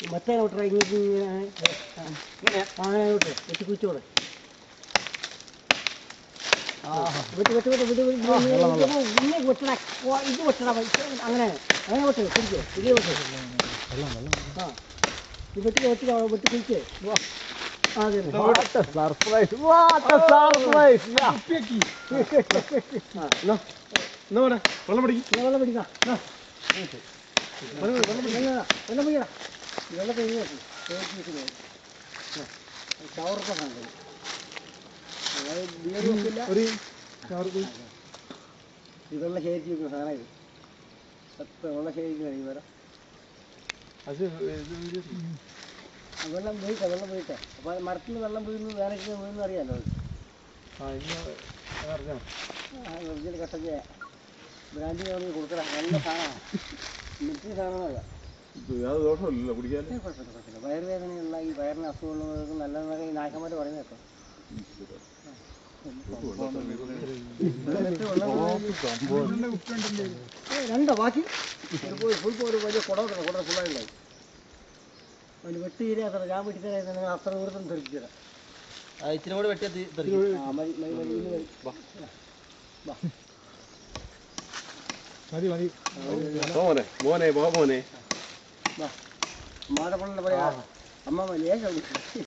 മറ്റേ വിട്ടറ ഇങ്ങനെ ഇങ്ങനെ? അങ്ങനെ വിട്ട് വെച്ച് കുച്ചോടെ വിട്ട് വിട്ട് വിട്ട് വിട്ട് വിട്ട് ഇന്നെ വെട്ടണ ഇത് വെട്ടണ അങ്ങനെ. അങ്ങനെ വിട്ട് വിട്ട് ആ ഇത് വെട്ടി വെട്ടി വെട്ടി പിടിക്കേ അതെ സർപ്രൈസ് സർപ്രൈസ് വെള്ളം പിടിക്കാം. വെള്ളം പിടിക്കാം. വെള്ളം വെള്ളം വെള്ളം പിടിക്കണം ചവർക്ക കണ്ടത് ബിയർ വെക്കില്ല. ഒരു ചവർക്ക് ഇതെല്ലാം ശേഖരിച്ച് വെക്കുന്ന സാധനം ഇത് സത്യം വെള്ളം ശേഖരിക്കണം ഈ വരെ അത് വെള്ളം വീഴ്ട്ടെ വെള്ളം വീഴ്ട്ടെ അപ്പോൾ മരത്തിൽ വെള്ളം വീഴുന്നു വേനയ്ക്ക് വീഴുന്നു അറിയാമല്ലോ ആ ഇന്ന് അറിഞ്ഞോ ഒറിജിനൽ കട്ടക്ക് ബ്രാൻഡ് കമ്പനി കൊടുക്കണം നല്ല സാധനമാണ് മിക്സി സാധനമല്ല അത് ദോഷമില്ലല്ലോ കുടിക്കാൻ കുഴപ്പമില്ല. കുഴപ്പമില്ല വയറുവേദനയുള്ള ഈ വയറിന് അസുഖമുള്ളവർക്ക് നല്ലതെന്നൊക്കെ ഈ നായകന്മാർ പറയുന്നത് കേട്ടോ രണ്ടോ ബാക്കി? ഫുൾ ഒരു വലിയ കുടം കുടം ഫുള്ളായിട്ടുണ്ടായി അതിന് വെട്ടി ഞാൻ വെട്ടി തരാം നിങ്ങൾ അത്ര ദൂരത്തും തെറിച്ചു തരാം ഇച്ചിരി കൂടെ വെട്ടിയാ ആ മതി മതി മോനെ മോനെ മോനെ. மாதப்பள்ளப்படியா அம்மா லேசம்